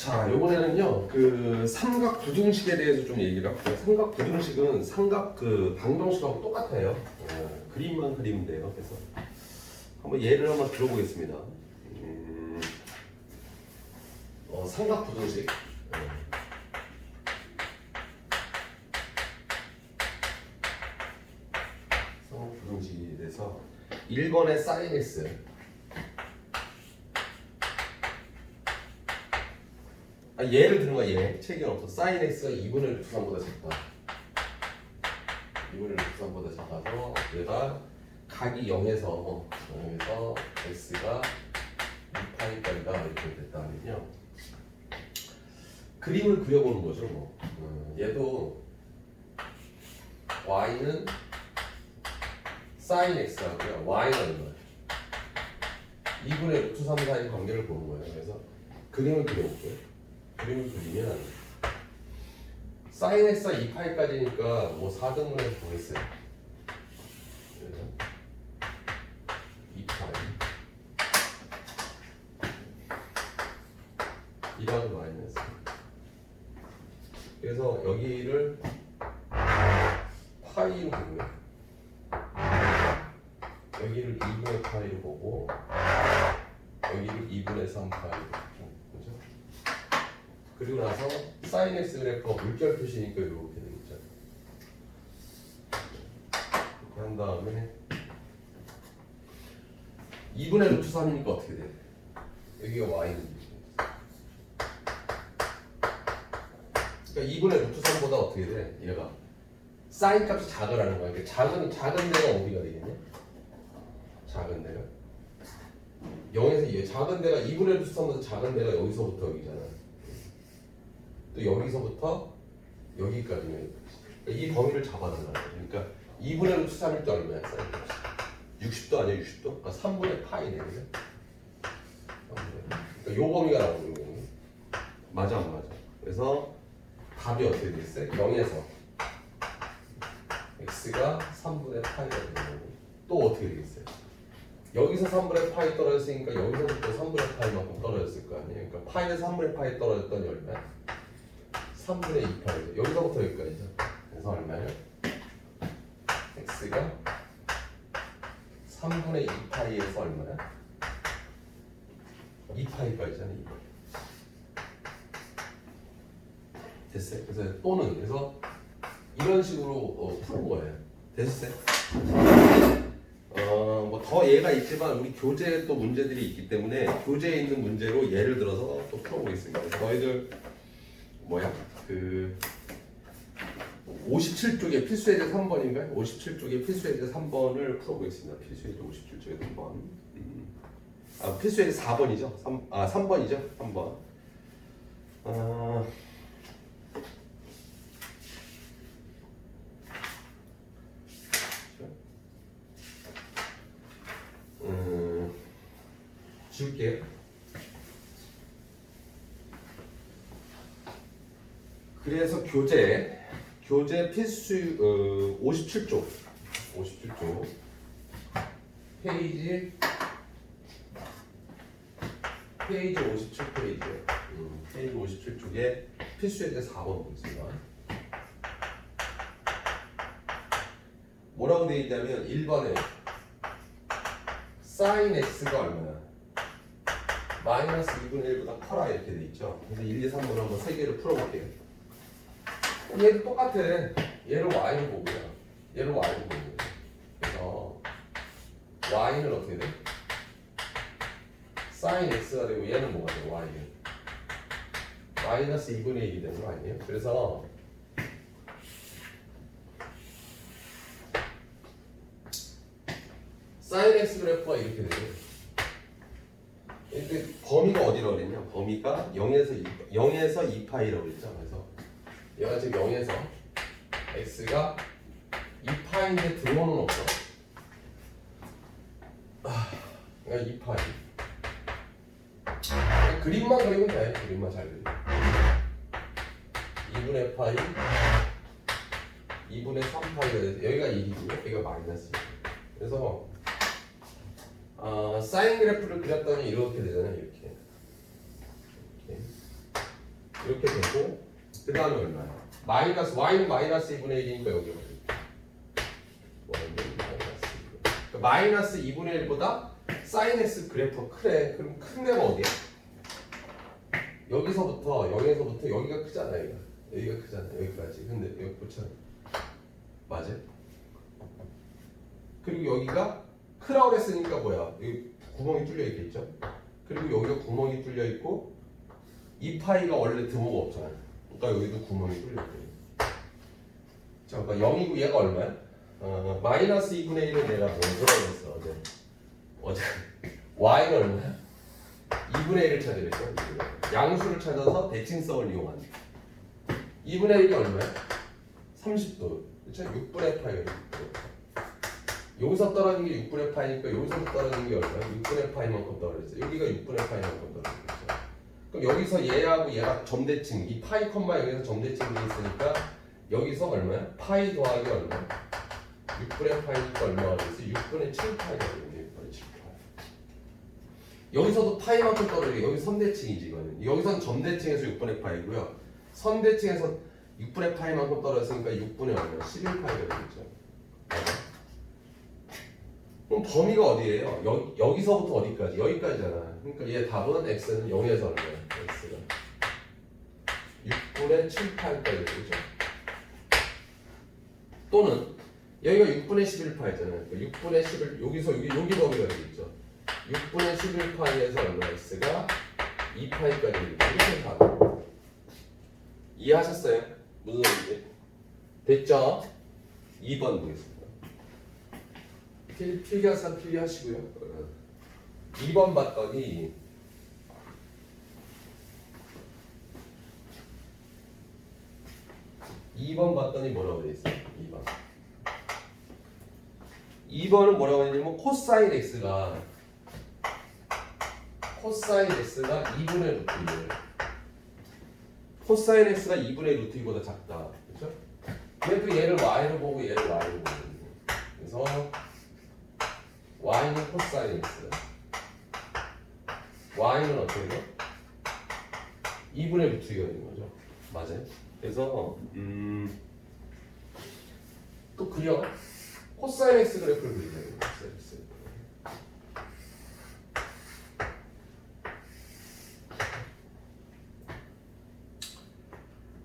자, 요번에는요, 그 삼각 부등식에 대해서 좀 얘기를 할게요. 삼각 부등식은 삼각 그 방정식하고 똑같아요. 어, 그림만 그리면 돼요. 그래서 한번 예를 한번 들어보겠습니다. 음, 어, 삼각 부등식. 어. 삼각 부등식에 대해서 1번의 sin x 아, 예를 드는 거야 얘 책이 없어. 사인 x가 2분의 루트 3보다 작다. 2분의 루트 3보다 작아서 얘가 각이 0에서 0에서 x가 2파이까지다 이렇게 됐다면요. 그림을 그려보는 거죠 뭐. 음, 얘도 y는 사인 x하고요. y는 얼마야. 2분의 루트 3 사이 관계를 보는 거예요. 그래서 그림을 그려볼게요 그림을 그리면 사인 x가 2파이까지니까 뭐 4등분해서 보겠어요. 그래서 2파이 이라는 마이너스 그래서 여기를 파이로 보고요. 여기를 2분의 파이로 보고 여기를 2분의 3 파이로 보고 그죠? 그리고 나서 사인 x 그래프가 물결 표시니까 이렇게 되겠죠. 이렇게 한 다음에 2분의 루트 3이니까 어떻게 돼? 여기가 y는 그러니까 2분의 루트 3보다 어떻게 돼? 얘가 사인 값이 작으라는 거야. 그러니까 작은 작은 데가 어디가 되겠냐? 작은 데가 0에서 2 작은 데가 2분의 루트 3보다 작은 데가 여기서부터 여기잖아. 또 여기서부터 여기까지는 그러니까 이 범위를 잡아달라는 거예요. 그러니까 2분의 루트 3일 때 얼마야? 60도 아니야 60도? 그러니까 3분의 파이네 그죠? 3분의 그러니까 요 범위가 나오는 요 범위 맞아 안 맞아? 그래서 답이 어떻게 되겠어요? 0에서 x가 3분의 파이가 되는 거고 또 어떻게 되겠어요? 여기서 3분의 파이 떨어졌으니까 여기서부터 3분의 파이만큼 떨어졌을 거 아니에요? 그러니까 파이에서 3분의 파이 떨어졌더니 얼마야? 3분의 2파이 여기서부터 여기까지죠. 그래서 얼마예요? x가 3분의 2파이에서 얼마야? 2파이까지잖아요. 2파이. 됐어요. 그래서 또는 그래서 이런 식으로 어, 푸는 거예요. 됐어요. 어, 뭐 더 예가 있지만 우리 교재에 또 문제들이 있기 때문에 교재에 있는 문제로 예를 들어서 또 풀어보겠습니다. 너희들 뭐야? 그 57쪽에 필수 예제 3번인가요? 57쪽에 필수 예제 3번을 풀어보겠습니다. 필수 예제 57쪽에 3번. 음. 아, 필수 예제 4번이죠? 3, 아, 3번이죠? 3번. 아, 음, 줄게요. 그래서 교재 교재 필수 어, 57쪽 57쪽 페이지 페이지 57페이지요. 음, 페이지 57쪽에 필수 예제 4번 보겠습니다. 뭐라고 되어 있냐면 1번에 sin x가 얼마야? 마이너스 2분의 1보다 커라 이렇게 돼 있죠. 그래서 1, 2, 3번 한번 세 개를 풀어볼게요. 얘도 똑같아. 얘를 y로 보고요. 얘를 y로 보고. 그래서 y는 어떻게 돼? sin x가 되고 얘는 뭐가 돼? y는 마이너스 2분의 1이 되는 거 아니에요? 그래서 sin x 그래프가 이렇게 돼요. 범위가 어디라고 그랬냐? 범위가 0에서 2, 0에서 2파이라고 그랬죠. 그래서 얘가 지금 0에서 x가 2파인데 들어오는 없어. 아, 그러니까 2파이. 그림만 그리면 돼. 그림만 잘 그리. 2분의 파이, 2분의 3파이가 돼서 여기가 1이고요. 여기가 마이너스. 그래서 어, 사인 그래프를 그렸더니 이렇게 되잖아요. 이렇게. 이렇게. 이렇게 되고 그 다음에 얼마야? 마이너스 y는 마이너스 2분의 1이니까 여기 y는 마이너스 2분의 1. 그러니까 마이너스 2분의 1보다 사인 x 그래프가 크래. 그럼 큰 데가 어디야? 여기서부터 여기서부터 여기가 크잖아 여기가 여기가 크잖아 여기까지 근데 여기 그렇잖아 맞아? 그리고 여기가 크라고 했으니까 뭐야 여기 구멍이 뚫려 있겠죠 그리고 여기가 구멍이 뚫려 있고 이 파이가 원래 드모가 없잖아 그러니까 여기도 구멍이 뚫려 자 그러니까 0이고 얘가 얼마야? 어, 마이너스 2분의 1은 내가 했어 어제 어제 y는 얼마야? 2분의 1을 찾으랬죠. 2분의 1. 양수를 찾아서 대칭성을 이용한. 2분의 1이 얼마야? 30도. 그렇죠? 6분의 파이가 6도. 여기서 떨어진 게 6분의 파이니까 여기서 떨어진 게 얼마야? 6분의 파이만큼 떨어졌어. 여기가 6분의 파이만큼 떨어졌어. 그럼 여기서 얘하고 얘가 점대칭, 이 파이 컴마 여기서 점대칭이 있으니까 여기서 얼마야? 파이 더하기 얼마? 6분의 파이니까 얼마가 되겠어? 6분의 7 파이가 되겠네. 6분의 7 파이. 여기서도 파이만큼 떨어지게 여기 선대칭이지 이거는 여기선 점대칭에서 6분의 파이고요 선대칭에서 6분의 파이만큼 떨어졌으니까 6분의 얼마 11파이가 되겠죠? 그럼 범위가 어디예요? 여, 여기서부터 어디까지? 여기까지잖아 그러니까 얘 답은 x는 0에서 얼마야 x가 6분의 7파이까지 되겠죠 또는 여기가 6분의 11파이잖아요 6분의 11 여기서 여기 여기 범위가 되겠죠 6분의 11파이에서 얼마 x가 2파이까지 이렇게 가요. 이해하셨어요? 무슨 소리인지? 됐죠? 2번 보겠습니다. 필, 필기하산 필기하시고요. 어, 2번 봤더니 이번 봤더니 뭐라고 돼 있어요? 2번. 2번은 뭐라고 했냐면 코사인 x가 코사인 x가 2분의 루트 1 코사인 x가 2분의 루트 2보다 작다 그렇죠? 그래도 얘를 y로 보고 얘를 y로 보고 그래서 y는 코사인 x y는 어떻게 돼요? 2분의 루트 2가 되는 거죠 맞아요? 그래서 음, 또 그려 코사인 x 그래프를 그리자 코사인 x 그래프.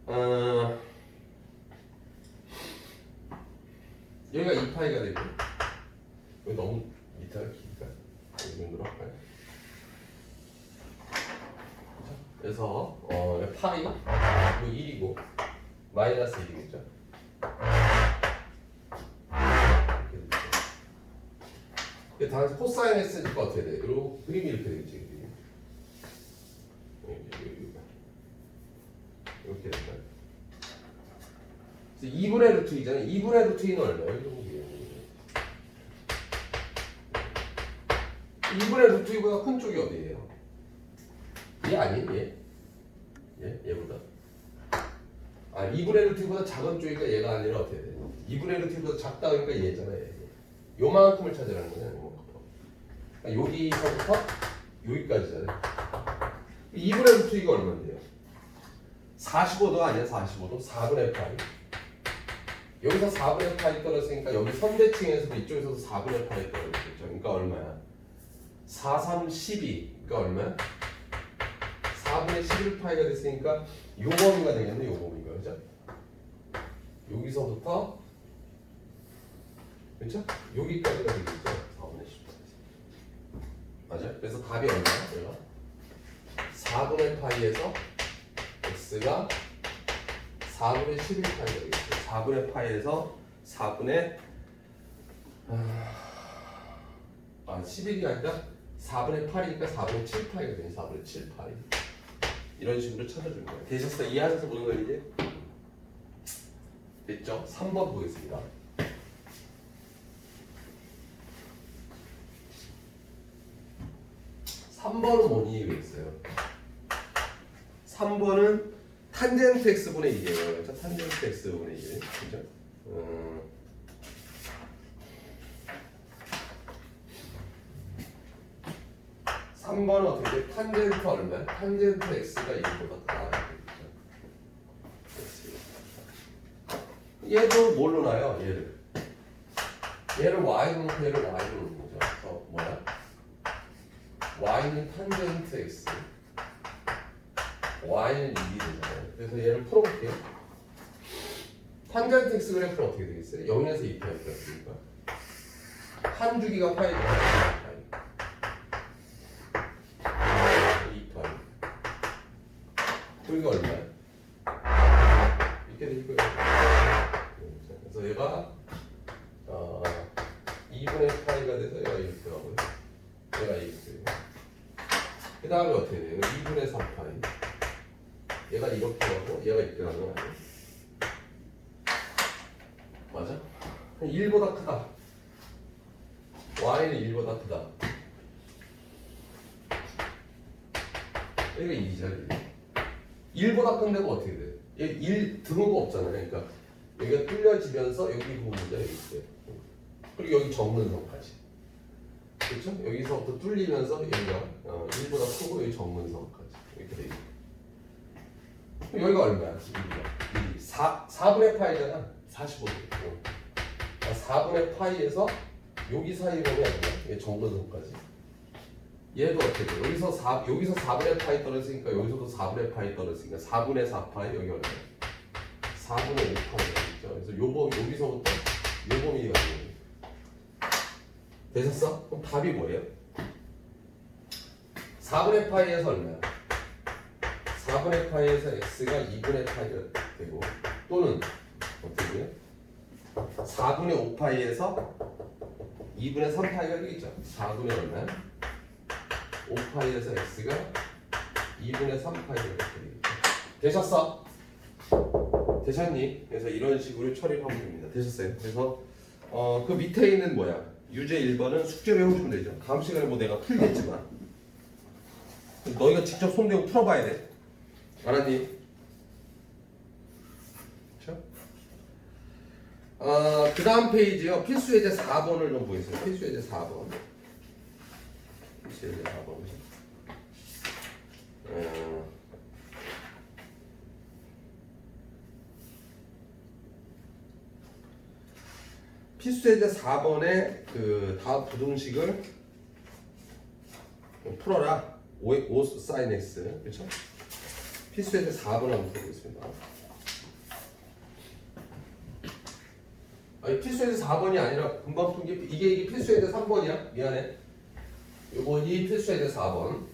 어, 여기가 2파이가 되고 여기 너무 밑에가 길까? 이 정도로 할까요? 그죠? 그래서 어, 여기 파이 뭐 1이고 마이너스 1이겠죠? 당시 코사인 S니까 어떻게 돼? 그리고 그림이 이렇게 되겠지 여기. 이렇게 될까요? 그래서 2분의 루트 2잖아요. 2분의 루트 2는 얼마예요? 이거 보세요. 2분의 루트 2보다 큰 쪽이 어디예요? 얘 아니에요? 얘? 얘? 얘보다? 아 2분의 루트 2보다 작은 쪽이니까 얘가 아니라 어떻게 돼? 2분의 루트 2보다 작다 그러니까 얘잖아요. 얘. 요만큼을 찾으라는 거잖아요. 요만큼. 그러니까 여기서부터 여기까지잖아요. 2분의 루트 2가 얼마인데요? 45도 아니야 45도 4분의 파이 여기서 4분의 파이 떨어졌으니까 여기 선대칭에서도 이쪽에서도 4분의 파이 떨어졌겠죠 그러니까 얼마야 4, 3, 12 그러니까 얼마야 4분의 11 파이가 됐으니까 요 범위가 되겠네 요 범위가 그죠 여기서부터 그렇죠 여기까지가 되겠죠 4분의 10 맞아요 그래서 답이 얼마야 얘가 4분의 파이에서 x가 4분의 11 파이가 되겠죠. 4분의 파이에서 4분의 아 11이 아니라 4분의 8이니까 4분의 7 파이가 되네. 4분의 7 파이 이런 식으로 찾아주는 거예요. 되셨어요? 이해하셔서 보는 거 이제 됐죠? 3번 보겠습니다. 3번은 뭐니 왜 있어요? 3번은 탄젠트 x분의 2예요. 자, 탄젠트 x분의 2. 그죠? 어. 음. 번은 어떻게 돼? 탄젠트 얼마야? 탄젠트 x가 1보다 크다. 얘도 뭘로 나요? 얘를. 얘를 y로 놓고 얘를 y로 거죠. 그래서 뭐야? Y는 탄젠트 x y는 2이 되잖아요. 그래서 얘를 풀어볼게요. 탄젠트 x 그래프는 어떻게 되겠어요? 0에서 2파이 그래프니까 한 주기가 파이죠. 파이. 2파이. 여기가 얼마야? 이렇게 될 거예요. 그래서 얘가 어, 2분의 파이가 돼서 얘가 이렇게 가고요. 얘가 이렇게 돼요. 그 다음에 어떻게 돼요? 2분의 3파이. 얘가 이렇게 가고 얘가 이렇게 가는 거 아니에요? 맞아? 1보다 크다. y는 1보다 크다. 여기가 2잖아요. 1보다 큰 데가 어떻게 돼? 얘1 등호가 없잖아요. 그러니까 여기가 뚫려지면서 여기 부분이죠. 여기 있어요. 그리고 여기 적는 성까지. 그렇죠? 여기서부터 뚫리면서 여기가 어, 1보다 크고 여기 적는 성까지. 이렇게 돼 있고. 여기가 얼마야? 1이야. 4, 4분의 파이잖아. 45도. 어. 4분의 파이에서 여기 사이? 얘 적는 성까지. 얘도 어떻게 돼? 여기서 4, 여기서 4분의 파이 떨어지니까 여기서도 4분의 파이 떨어지니까 4분의 4파이 여기 얼마? 4분의 5파이가 있죠. 그래서 요 범, 여기서부터 요 범위가 되는 되셨어? 그럼 답이 뭐예요? 4분의 파이에서 얼마야? 4분의 파이에서 x가 2분의 파이가 되고 또는 어떻게 돼요? 4분의 5파이에서 2분의 3파이가 되겠죠. 4분의 얼마야? 5파이에서 x가 2분의 3파이가 되겠죠. 되셨어? 되셨니? 그래서 이런 식으로 처리를 하면 됩니다. 되셨어요? 그래서 어, 그 밑에 있는 뭐야? 유제 1번은 숙제로 해오시면 되죠. 다음 시간에 뭐 내가 풀겠지만 너희가 직접 손대고 풀어봐야 돼. 알았니? 그렇죠? 어, 그 다음 페이지요. 필수 예제 4번을 좀 보겠습니다. 필수 예제 4번. 필수 예제 4번. 어, 필수 예제 4번의 그 다음 부등식을 좀 풀어라. 5, 5 사인 x. 그렇죠? 필수 예제 4번 한번 풀어보겠습니다. 아니 필수 예제 4번이 아니라 금방 푼게 이게 이게 필수 예제 3번이야. 미안해. 요번이 필수 예제 4번.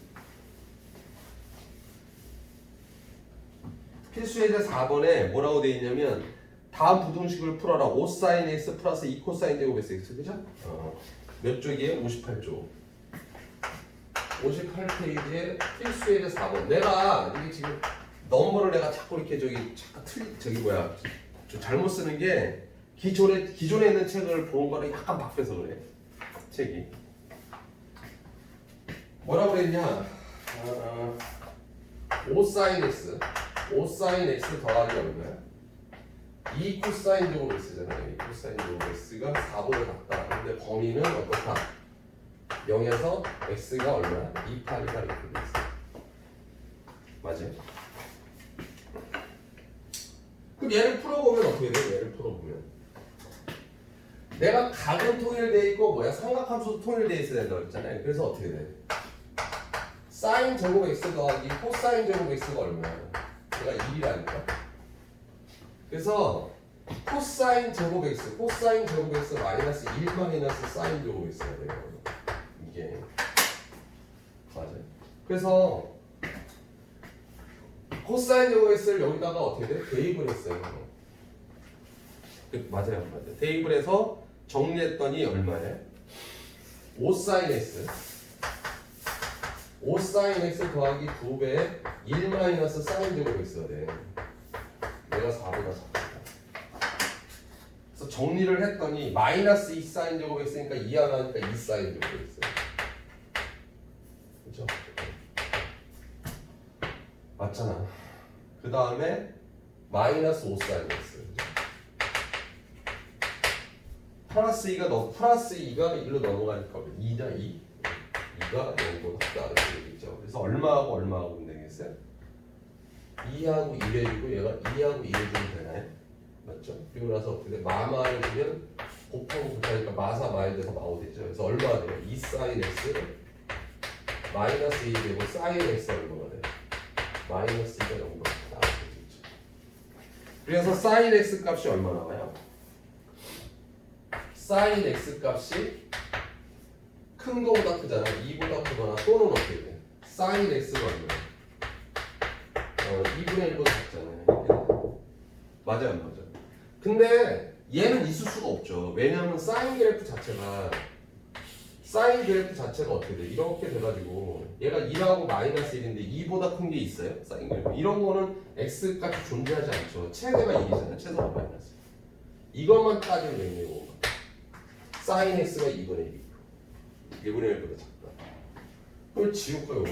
필수 예제 4번에 뭐라고 돼 있냐면 다음 부등식을 풀어라. 5 사인 x 플러스 2 코사인 제곱 x 그죠? 어. 몇 쪽이에요? 58쪽. 58페이지에 필수 예제 4번. 내가 이게 지금 넘버를 내가 자꾸 이렇게 저기 자꾸 틀 저기 뭐야 좀 잘못 쓰는 게 기존에 기존에 있는 책을 본 거를 약간 바뀌어서 그래. 책이 뭐라고 그랬냐? 어, 5 사인 x 5 사인 x 더하기 얼마야? 2 코사인 제곱 x잖아요. 2 코사인 x가 4보다 같다. 근데 범위는 어떻다? 0에서 x가 얼마야? 2파이가 이렇게 돼 있어. 맞아요? 그럼 얘를 풀어보면 어떻게 돼? 얘를 풀어보면 내가 각은 통일돼 있고 뭐야 삼각함수도 통일돼 있어야 된다고 했잖아요. 그래서 어떻게 돼? 사인 제곱 x 더하기 코사인 제곱 x가 얼마야? 얘가 1이라니까. 그래서 코사인 제곱 x, 코사인 제곱 x 마이너스 1 마이너스 사인 제곱 x가 돼요. 이게 맞아요. 그래서 코사인 제곱 x를 여기다가 어떻게 돼? 대입을 했어요. 그, 맞아요, 맞아요. 대입을 해서 정리했더니 얼마예요? 5 사인 x 5 사인 x 더하기 2배 1 마이너스 사인 제곱 x가 돼. 내가 4보다 작다. 그래서 정리를 했더니 마이너스 2 사인 제곱 x니까 2 하나니까 2 사인 제곱 x. 그렇죠? 맞잖아. 그 다음에 마이너스 5 사인 x. 플러스 2가 너 플러스 2가 1로 넘어가니까 2다 2. 2가 0보다 크다 이렇게 되겠죠. 그래서 얼마하고 얼마하고 되겠어요? 2하고 1 해주고 얘가 2하고 1 해주면 되나요? 맞죠? 그리고 나서 어떻게 돼? 마마를 주면 곱하고 곱하니까 마사 마일 돼서 마오 되죠. 그래서 얼마가 돼요? 2 사인 x 마이너스 2 되고 사인 x 얼마가 돼요? 마이너스 2가 0가 나오죠. 그래서 사인 x 값이 얼마 나와요? 사인 x 값이 큰 거보다 크잖아. 2보다 크거나 또는 어떻게 돼? 사인 x가 얼마야? 어, 2분의 1보다 작잖아요. 맞아요, 안 맞아요? 근데 얘는 있을 수가 없죠. 왜냐하면 사인 그래프 자체가 사인 그래프 자체가 어떻게 돼? 이렇게 돼가지고 얘가 2하고 마이너스 1인데 2보다 큰 게 있어요? 사인 그래프 이런 거는 x 값이 존재하지 않죠. 최대가 1이잖아요. 최소가 마이너스. 이것만 따지면 거고 사인 x가 2분의 1. 1분의 1보다 작다. 그걸 지울까요?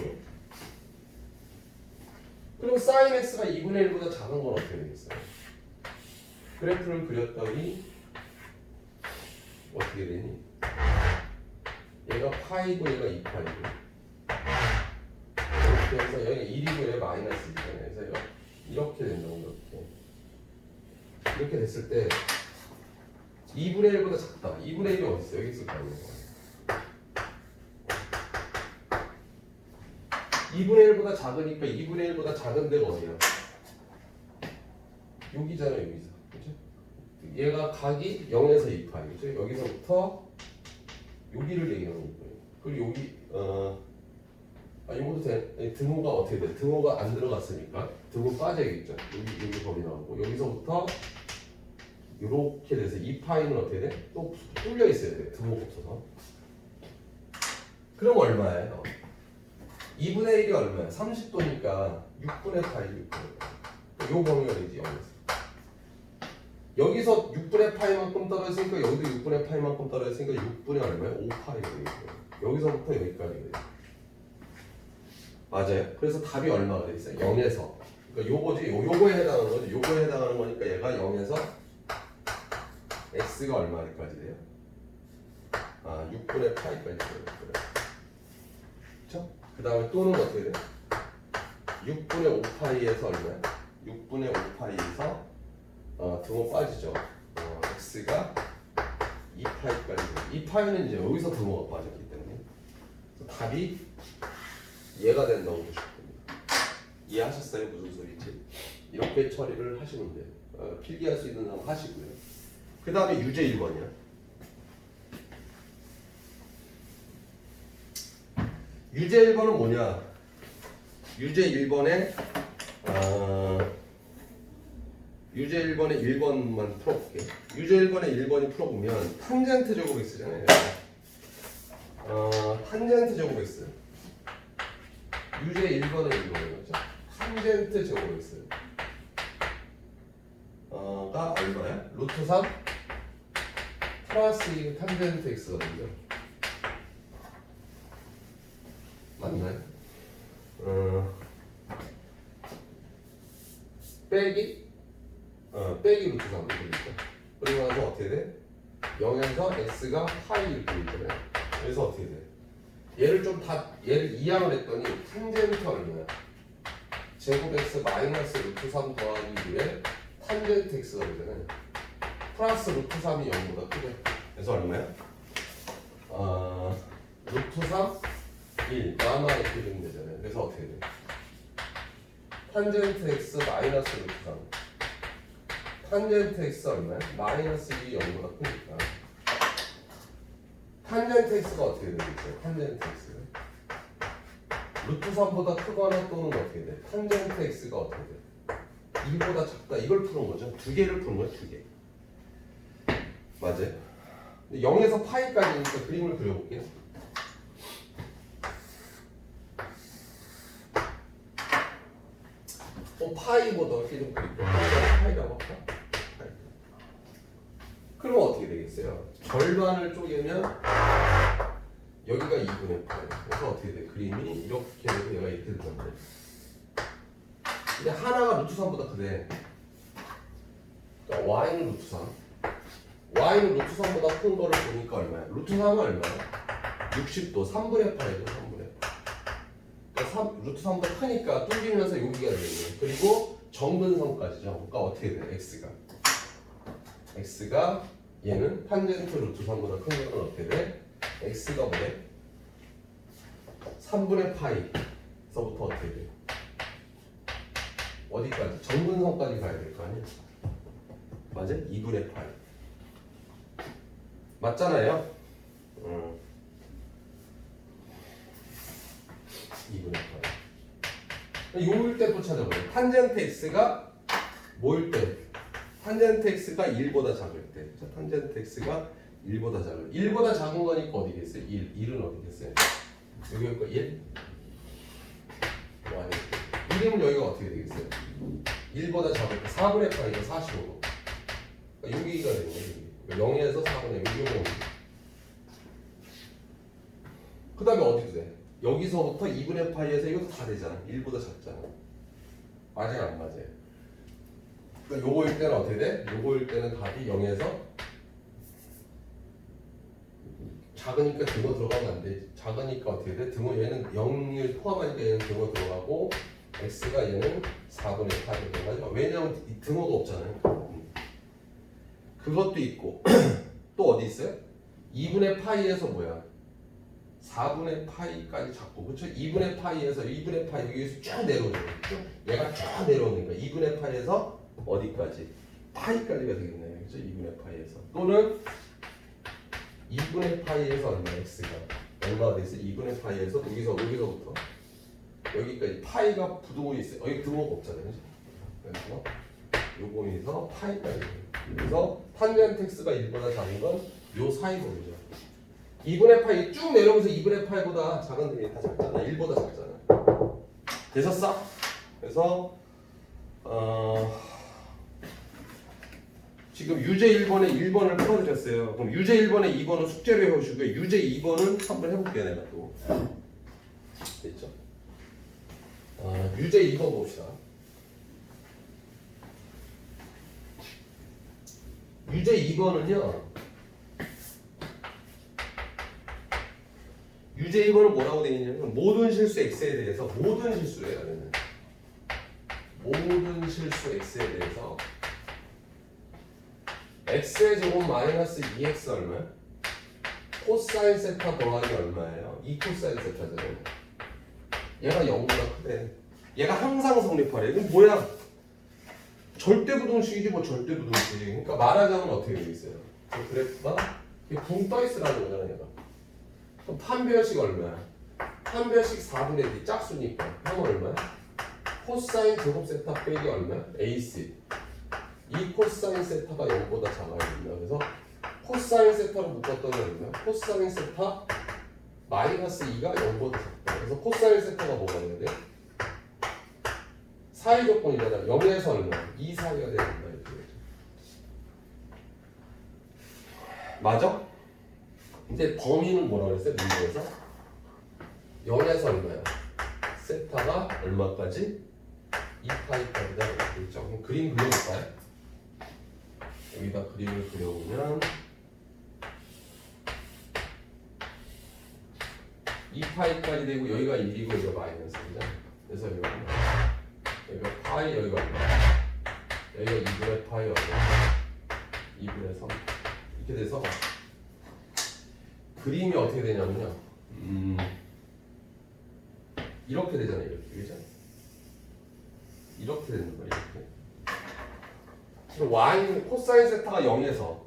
그럼 사인 x가 2분의 1보다 작은 건 어떻게 되겠어요? 그래프를 그렸더니 어떻게 되니? 얘가 파이고 얘가 2파이고 그래서 여기 1이고 얘가 마이너스 2잖아요. 그래서 이거 이렇게 된다고 이렇게 이렇게 됐을 때 2분의 1보다 작다. 2분의 1이 어디 있어? 여기 있을 거 아니에요. 2분의 1보다 작으니까 2분의 1보다 작은 데가 어디야? 여기잖아 여기서 그죠? 얘가 각이 0에서 2파이 그죠? 여기서부터 여기를 얘기하는 거예요 그리고 여기 어 아, 이것도 돼. 이 등호가 어떻게 돼? 등호가 안 들어갔으니까 등호 빠져야겠죠. 여기 여기 거리 나오고 여기서부터 이렇게 돼서 2파이는 어떻게 돼? 또 뚫려 있어야 돼. 등호가 없어서. 그럼 얼마예요? 2분의 1이 얼마야? 30도니까 6분의 파이 6분의 파이. 요 범위가 되지 여기서. 여기서 6분의 파이만큼 떨어졌으니까 여기도 6분의 파이만큼 떨어졌으니까 6분의 얼마야? 5파이가 되겠고요. 여기서부터 여기까지 돼요. 맞아요. 그래서 답이 얼마가 돼 있어요? 0에서. 그러니까 요거지. 요, 요거에 해당하는 거죠. 요거에 해당하는 거니까 얘가 0에서 x가 얼마까지 돼요? 아, 6분의 파이까지 돼요. 그렇죠? 그 다음에 또는 어떻게 돼? 6분의 5파이에서 얼마야? 6분의 5파이에서 어, 등호 빠지죠. 어, x가 2파이까지 돼요. 2파이는 이제 여기서 등호가 빠졌기 때문에 답이 얘가 된다고 보시면 됩니다. 이해하셨어요? 무슨 소리인지? 이렇게 처리를 하시면 돼요. 어, 필기할 수 있는 사람 하시고요. 그 다음에 유제 1번이야. 유제 1번은 뭐냐? 유제 1번에 어, 유제 1번에 1번만 풀어볼게. 유제 1번에 1번이 풀어보면 탄젠트 제곱이 쓰잖아요. 어, 탄젠트 제곱이 쓰 유제 1번은 1번인 거죠. 탄젠트 제곱이 쓰 어가 얼마야? 루트 3 플러스 2 탄젠트 x거든요. 맞나요? 어, 빼기 어, 빼기 루트 3을 그리죠. 그리고 나서 어떻게 돼? 0에서 x가 파이를 그리잖아요. 그래서 어떻게 돼? 얘를 좀 다 얘를 이항을 했더니 탄젠트 얼마야? 제곱 x 마이너스 루트 3 더하기 1에 탄젠트 x가 되잖아요. 플러스 루트 3이 0보다 크죠. 그래서 얼마야? 어, 루트 3 1 마마 이렇게 되면 되잖아요. 그래서 어떻게 돼? 탄젠트 x 마이너스 루트 3 탄젠트 x 얼마야? 마이너스 2이 0보다 크니까 탄젠트 x가 어떻게 되겠어요? 탄젠트 x는 루트 3보다 크거나 또는 어떻게 돼? 탄젠트 x가 어떻게 돼? 2보다 작다 이걸 푸는 거죠 두 개를 푸는 거야 두개 맞아요? 근데 0에서 파이까지니까 그림을 그려볼게요 어 파이보다 이렇게 좀 그릴게요 파이라고 할까? 파이. 그럼 어떻게 되겠어요? 절반을 쪼개면 여기가 2분의 8. 그래서 어떻게 돼? 그림이 이렇게 되고 얘가 이렇게 말이야. 근데 하나가 루트 3보다 크대. 그러니까 y는 루트 3. y는 루트 3보다 큰 거를 보니까 얼마야? 루트 3은 얼마야? 60도. 3분의 8이죠. 3분의 8. 그러니까 3, 루트 3보다 크니까 뚫리면서 여기가 거예요. 그리고 정근선까지죠. 그러니까 어떻게 돼? x가. x가 얘는 탄젠트 루트 3보다 큰 거는 어떻게 돼? x가 뭐래? 3분의 파이서부터 어떻게 돼? 어디까지? 정근선까지 가야 될 거 아니야? 맞아? 2분의 파이 맞잖아요? 음. 2분의 파이 요일 때 또 찾아보자 탄젠트 x가 뭐일 때? 탄젠트 x가 1보다 작을 때 자, 탄젠트 x가 1보다 작을 1보다 작은 거니까 어디겠어요? 1 1은 어디겠어요? 여기 거 1? y 1이면 여기가 어떻게 되겠어요? 1보다 작을 때 4분의 파이가 45도 그러니까 여기가 되는 거예요 여기 0에서 4분의 6 요거 그 다음에 어디도 돼? 여기서부터 2분의 파이에서 이것도 다 되잖아 1보다 작잖아 맞아요 안 맞아요? 그러니까 요거일 때는 어떻게 돼? 요거일 때는 답이 0에서 작으니까 등호 들어가면 안 돼. 작으니까 어떻게 돼? 등호 얘는 0을 포함하니까 얘는 등호 들어가고 x가 얘는 4분의 8이 들어가죠. 왜냐면 이 등호가 없잖아요. 음. 그것도 있고 또 어디 있어요? 2분의 파이에서 뭐야? 4분의 파이까지 잡고 그렇죠? 2분의 파이에서 2분의 파이 여기서 쭉 내려오는 거쭉 얘가 쭉 내려오는 거야. 2분의 파이에서 어디까지? 파이까지가 되겠네요. 그렇죠? 2분의 파이에서 또는 2분의 파이에서 얼마 x가 얼마가 됐어? 2분의 파이에서 여기서 여기서부터 여기까지 파이가 부동이 있어요. 여기 등호가 없잖아요. 그죠? 그래서 요거에서 파이까지 그래서 탄젠트 x가 1보다 작은 건 요 사이거든요. 2분의 파이 쭉 내려오면서 2분의 파이보다 작은 데이 다 작잖아. 1보다 작잖아. 되셨어? 그래서 어 지금 유제 1번에 1번을 풀어드렸어요. 그럼 유제 1번에 2번은 숙제로 해오시고요. 유제 2번은 한번 해볼게요. 내가 또. 됐죠? 어, 유제 2번 봅시다. 유제 2번은요. 유제 2번은 뭐라고 되어 있냐면 모든 실수 x에 대해서 모든 실수예요. 얘는. 모든 실수 x에 대해서 x의 제곱 마이너스 2x 얼마야? 코사인 세타 더하기 얼마예요? 2 코사인 세타잖아요. 얘가 0보다 크대. 얘가 항상 성립하래. 이건 뭐야? 절대 부동식이지 뭐 절대 부동식. 그러니까 말하자면 어떻게 되겠어요? 그 그래프가 붕 떠 있으라는 거잖아 얘가. 그럼 판별식 얼마야? 판별식 4분의 1이 짝수니까 형은 얼마야? 코사인 제곱 세타 빼기 얼마야? AC. 이 코사인 세타가 0보다 작아야 된다. 그래서 코사인 세타로 묶었더니 얼마야? 코사인 세타 마이너스 2가 0보다 작다. 그래서 코사인 세타가 뭐가 돼야 돼? 사이 조건이잖아. 0에서 얼마? 2 사이가 돼야 된다. 이렇게. 맞아? 근데 범위는 뭐라 그랬어요? 문제에서 0에서 얼마야? 세타가 얼마까지? 2파이까지다. 그렇죠? 그럼 그림 그려볼까요? 여기다 그림을 그려보면 2파이까지 되고 여기가 1이고 여기가 마이너스입니다. 그래서 여기가 여기가 파이 여기가? 여기가 2분의 파이 얼마? 2분의 3 이렇게 돼서 그림이 어떻게 되냐면요. 음, 이렇게 되잖아요. 이렇게 그죠? 이렇게 되는 거예요. 이렇게. 지금 y 코사인 세타가 0에서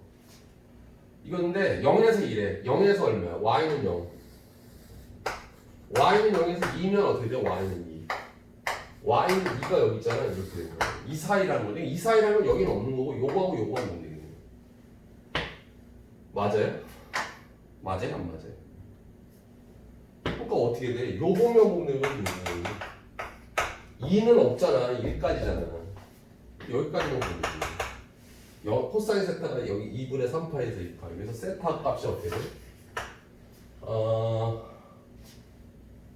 이건데 0에서 1에 0에서 얼마야? y는 0 y는 0에서 2면 어떻게 돼? y는 2 y는 2가 여기 있잖아 이렇게 되는 거야 이 사이라는 거지 이 사이라면 여기는 없는 거고 요거하고 요거하고 있는 되겠네 맞아요? 맞아요? 안 맞아요? 그러니까 어떻게 돼? 요 보면 보면 거지 2는 없잖아 1까지잖아 여기까지만 보면 되지 여, 코사인 세타가 여기 2분의 3파에서 2파. 그래서 세타 값이 어떻게 돼? 어,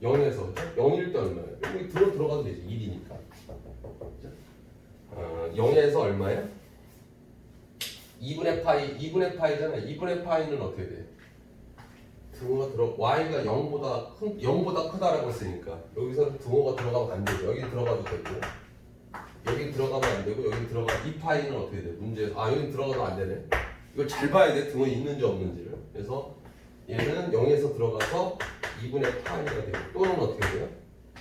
0에서 0일 때 얼마예요? 여기 들어 들어가도 되지. 1이니까. 어, 0에서 얼마야? 2분의 파이, 2분의 파이잖아. 2분의 파이는 어떻게 돼? 등호가 들어 y가 0보다 큰 0보다 크다라고 했으니까 여기서 등호가 들어가면 안 되죠. 여기 들어가도 되고 여기 들어가면 안 되고 여기 들어가 이 파이는 어떻게 돼? 문제에서 아 여기 들어가도 안 되네. 이걸 잘 봐야 돼 등은 있는지 없는지를. 그래서 얘는 0에서 들어가서 2분의 파이가 되고 또는 어떻게 돼요?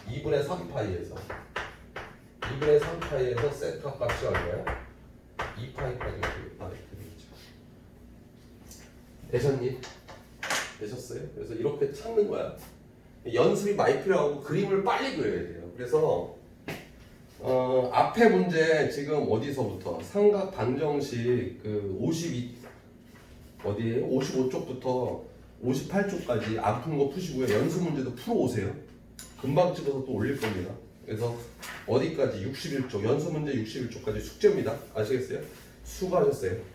2분의 3파이에서 2분의 3파이에서 셀카 값이 얼마야? 2파이까지 되겠다 이렇게 되겠죠. 되셨니? 되셨어요? 그래서 이렇게 찾는 거야. 연습이 많이 필요하고 그림을 빨리 그려야 돼요. 그래서 어, 앞에 문제 지금 어디서부터 삼각 방정식 그 52 어디에 55쪽부터 58쪽까지 안푼거 푸시고요. 연습 문제도 풀어 오세요. 금방 찍어서 또 올릴 겁니다. 그래서 어디까지 61쪽 연습 문제 61쪽까지 숙제입니다. 아시겠어요? 수고하셨어요.